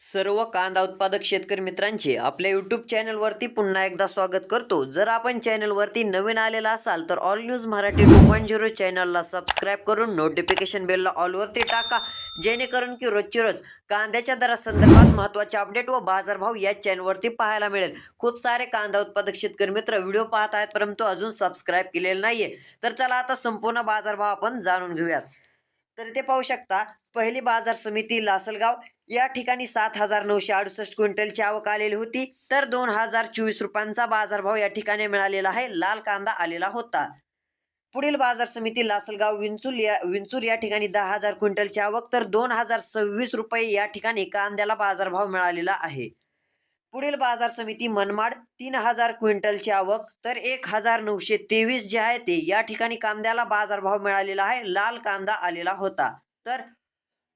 सर्व कांदा उत्पादक शेतकरी मित्रांचे आपल्या यूट्यूब चॅनलवरती पुन्हा एकदा स्वागत करतो. जर आपण चॅनलवरती नवीन आलेला असाल तर all news Marathi two point zero चॅनलला सबस्क्राईब करून नोटिफिकेशन बेलला ऑलवरती टाका. जेणेकरून की रोजची रोज कांद्याच्या दरासंदर्भात महत्त्वाचे अपडेट व बाजारभाव या चॅनलवरती पाहायला मिळेल. खूप सारे कांदा उत्पादक शेतकरी मित्र व्हिडिओ पाहत आहेत परंतु अजून सबस्क्राईब केलेले नाहीये. तर चला आता संपूर्ण बाजारभाव आपण जाणून घेऊयात. तर ते पाहू शकता पहिली बाजार समिती लासलगाव या ठिकाणी सात हजार नऊशे अडुसष्ट क्विंटलची आवक आलेली होती. तर दोन हजार चोवीस रुपयांचा बाजारभाव या ठिकाणी मिळालेला आहे. लाल कांदा आलेला होता. पुढील बाजार समिती लासलगाव विंचूल या विंचूर या ठिकाणी दहा हजार क्विंटलची आवक तर दोन हजार सव्वीस रुपये या ठिकाणी कांद्याला बाजारभाव मिळालेला आहे. पुढील बाजार समिती मनमाड तीन हजार क्विंटलची आवक तर एक हजार नऊशे तेवीस जे आहे ते या ठिकाणी कांद्याला बाजारभाव मिळालेला आहे. लाल कांदा आलेला होता. तर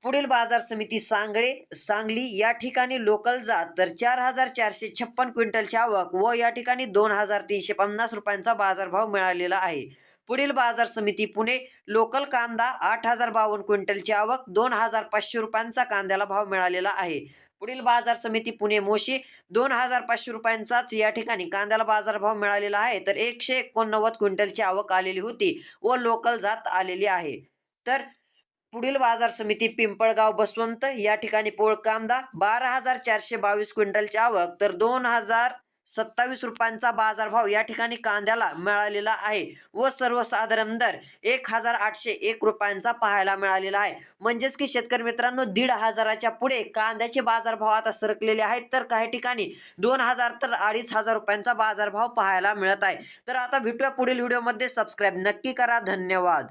पुढील बाजार समिती सांगळे सांगली या ठिकाणी लोकल जात तर चार हजार चारशे छप्पन क्विंटलची आवक व या ठिकाणी दोन हजार तीनशे पन्नास रुपयांचा बाजारभाव मिळालेला आहे. पुढील बाजार समिती पुणे लोकल कांदा आठ हजार बावन्न क्विंटलची आवक दोन हजार पाचशे रुपयांचा कांद्याला भाव मिळालेला आहे. पुढील बाजार समिती पुणे मोशी दोन हजार पाचशे रुपयांचाच या ठिकाणी कांद्याला बाजारभाव मिळालेला आहे. तर एकशे एकोणनव्वद क्विंटलची आवक आलेली होती व लोकल जात आलेली आहे. तर पुढील बाजार समिती पिंपळगाव बसवंत या ठिकाणी पोळ कांदा बारा हजार चारशे बावीस क्विंटलची आवक तर दोन हजार सत्तावीस रुपयांचा बाजारभाव या ठिकाणी कांद्याला मिळालेला आहे व सर्वसाधारण दर एक हजार आठशे एक रुपयांचा पाहायला मिळालेला आहे. म्हणजेच की शेतकरी मित्रांनो दीड हजाराच्या पुढे कांद्याचे बाजारभाव आता सरकलेले आहेत. तर काही ठिकाणी दोन हजार तर अडीच हजार रुपयांचा बाजारभाव पाहायला मिळत आहे. तर आता भेटूया पुढील व्हिडिओमध्ये. सबस्क्राईब नक्की करा. धन्यवाद.